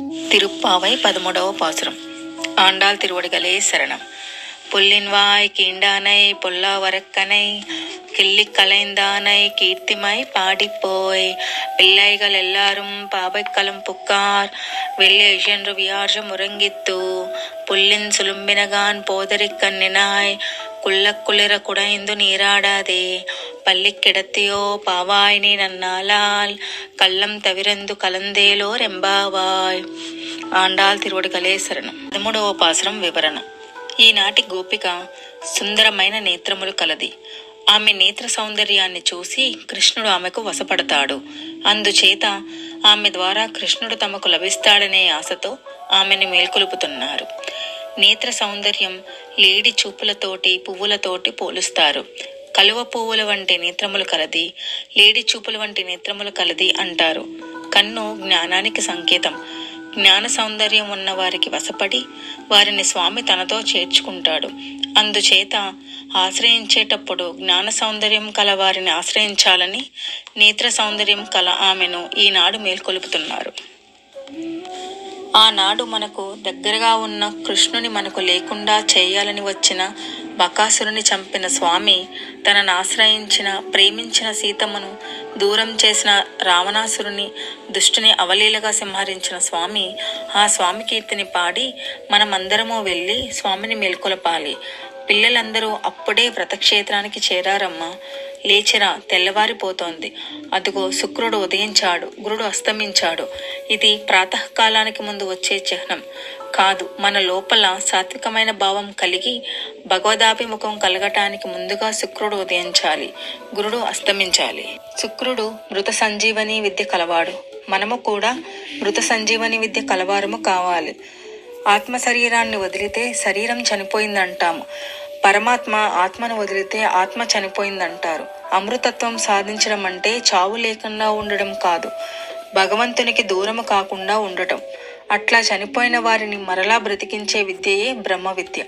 திருப்பாவை பதிமூடవ பாசுரம். ஆண்டாள் திருவடிகளே சரணம். புல்லின்வாய் கீண்டானை பொல்லாவரக்கனை கிள்ளி கலைந்தானை கீர்த்திமாய் பாடிப்போய். பிள்ளைகள் எல்லாரும் பாவைக்களம் புக்கார். வெள்ளை இழன்று வியாழம் உறங்கித்து. புல்லின் சுலும்பினகான் போதரி ಕುಳ್ಳಕ್ಕುಳಿರ ಕೂಡ ಎಂದು ನೀರಾಡದೆ ಪಲ್ಲಿಕ್ಕೆಡತೆಯೋ ಪಾವಾಯ್ನಿ పావాయిని ಲಾಲ್ ಕಲ್ಲಂ ತವಿರಂದು కలందేలో రెంబావాయ్. ఆండాల్ తిరువడి కలేసరణం పదమూడవ పాసరం వివరణ. ఈనాటి గోపిక సుందరమైన నేత్రములు కలది. ఆమె నేత్ర సౌందర్యాన్ని చూసి కృష్ణుడు ఆమెకు వశపడతాడు. అందుచేత ఆమె ద్వారా కృష్ణుడు తమకు లభిస్తాడనే ఆశతో ఆమెని మేల్కొలుపుతున్నారు. నేత్ర సౌందర్యం లేడి చూపులతోటి పువ్వులతోటి పోలుస్తారు. కలువ పువ్వుల వంటి నేత్రములు కలది లేడి చూపుల వంటి నేత్రములు కలది అంటారు. కన్ను జ్ఞానానికి సంకేతం. జ్ఞాన సౌందర్యం ఉన్న వారికి వశపడి వారిని స్వామి తనతో చేర్చుకుంటాడు. అందుచేత ఆశ్రయించేటప్పుడు జ్ఞాన సౌందర్యం కల వారిని ఆశ్రయించాలని నేత్ర సౌందర్యం కల ఆమెను ఈనాడు మేల్కొలుపుతున్నారు. ఆనాడు మనకు దగ్గరగా ఉన్న కృష్ణుని మనకు లేకుండా చేయాలని వచ్చిన బకాసురుని చంపిన స్వామి తనను ఆశ్రయించిన ప్రేమించిన సీతమ్మను దూరం చేసిన రావణాసురుని దుష్టుని అవలీలగా సంహరించిన స్వామి ఆ స్వామి కీర్తిని పాడి మనమందరము వెళ్ళి స్వామిని మేల్కొలపాలి. పిల్లలందరూ అప్పుడే వ్రతక్షేత్రానికి చేరారమ్మా. లేచిరా తెల్లవారిపోతోంది. అదుగో శుక్రుడు ఉదయించాడు గురుడు అస్తమించాడు. ఇది ప్రాతకాలానికి ముందు వచ్చే చిహ్నం. కాదు మన లోపల సాత్వికమైన భావం కలిగి భగవదాభిముఖం కలగటానికి ముందుగా శుక్రుడు ఉదయించాలి గురుడు అస్తమించాలి. శుక్రుడు మృత సంజీవని విద్య కలవాడు. మనము కూడా మృత సంజీవని విద్య కలవారము కావాలి. ఆత్మ శరీరాన్ని వదిలితే శరీరం చనిపోయిందంటాము. పరమాత్మ ఆత్మను వదిలితే ఆత్మ చనిపోయిందంటారు. అమృతత్వం సాధించడం అంటే చావు లేకుండా ఉండడం కాదు. భగవంతునికి దూరము కాకుండా ఉండటం. అట్లా చనిపోయిన వారిని మరలా బ్రతికించే విద్యయే బ్రహ్మ విద్య.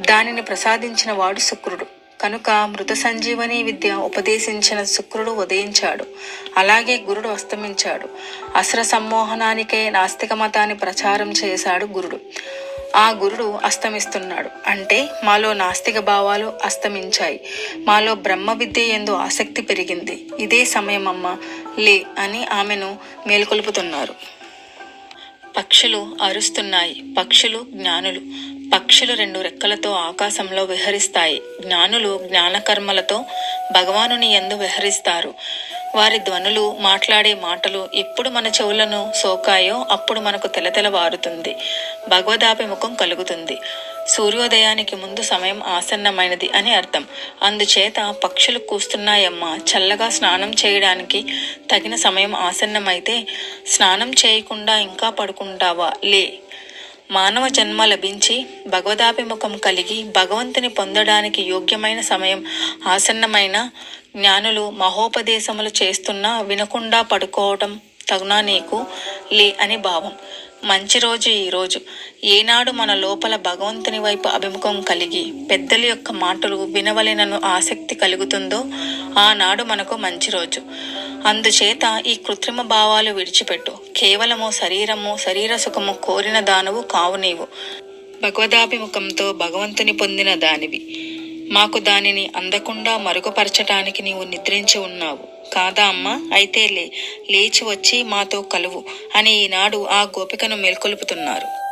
దానిని ప్రసాదించిన వాడు శుక్రుడు. కనుక మృత సంజీవని విద్య ఉపదేశించిన శుక్రుడు ఉదయించాడు. అలాగే గురుడు అస్తమించాడు. అసుర సమ్మోహనానికే నాస్తిక మతాన్ని ప్రచారం చేశాడు గురుడు. ఆ గురుడు అస్తమిస్తున్నాడు. అంటే మాలో నాస్తిక భావాలు అస్తమించాయి. మాలో బ్రహ్మ విద్య ఎందు ఆసక్తి పెరిగింది. ఇదే సమయం అమ్మ లే అని ఆమెను మేల్కొల్పుతున్నారు. పక్షులు అరుస్తున్నాయి. పక్షులు జ్ఞానులు. పక్షులు రెండు రెక్కలతో ఆకాశంలో విహరిస్తాయి. జ్ఞానులు జ్ఞానకర్మలతో భగవానుని ఎందు విహరిస్తారు. వారి ధ్వనులు మాట్లాడే మాటలు ఎప్పుడు మన చెవులను సోకాయో అప్పుడు మనకు తెలతెలవారుతుంది భగవదాభిముఖం కలుగుతుంది. సూర్యోదయానికి ముందు సమయం ఆసన్నమైనది అని అర్థం. అందుచేత పక్షులు కూస్తున్నాయమ్మా. చల్లగా స్నానం చేయడానికి తగిన సమయం ఆసన్నమైతే స్నానం చేయకుండా ఇంకా పడుకుంటావా? లే మానవ జన్మ లభించి భగవదాభిముఖం కలిగి భగవంతుని పొందడానికి యోగ్యమైన సమయం ఆసన్నమైన జ్ఞానులు మహోపదేశములు చేస్తున్నా వినకుండా పడుకోవటం తగునా నీకు? లే అని భావం. మంచి రోజు ఈ రోజు. ఏనాడు మన లోపల భగవంతుని వైపు అభిముఖం కలిగి పెద్దల యొక్క మాటలు వినవలెనను ఆసక్తి కలుగుతుందో ఆనాడు మనకు మంచి రోజు. అందుచేత ఈ కృత్రిమ భావాలు విడిచిపెట్టు. కేవలము శరీరము శరీర సుఖము కోరిన దానవు కావు నీవు. భగవదాభిముఖంతో భగవంతుని పొందిన దానివి. మాకు దానిని అందకుండా మరుగుపరచటానికి నీవు నిద్రించి ఉన్నావు. కాదా అమ్మా? అయితే లే లేచి వచ్చి మాతో కలువు అని ఈనాడు ఆ గోపికను మేల్కొలుపుతున్నారు.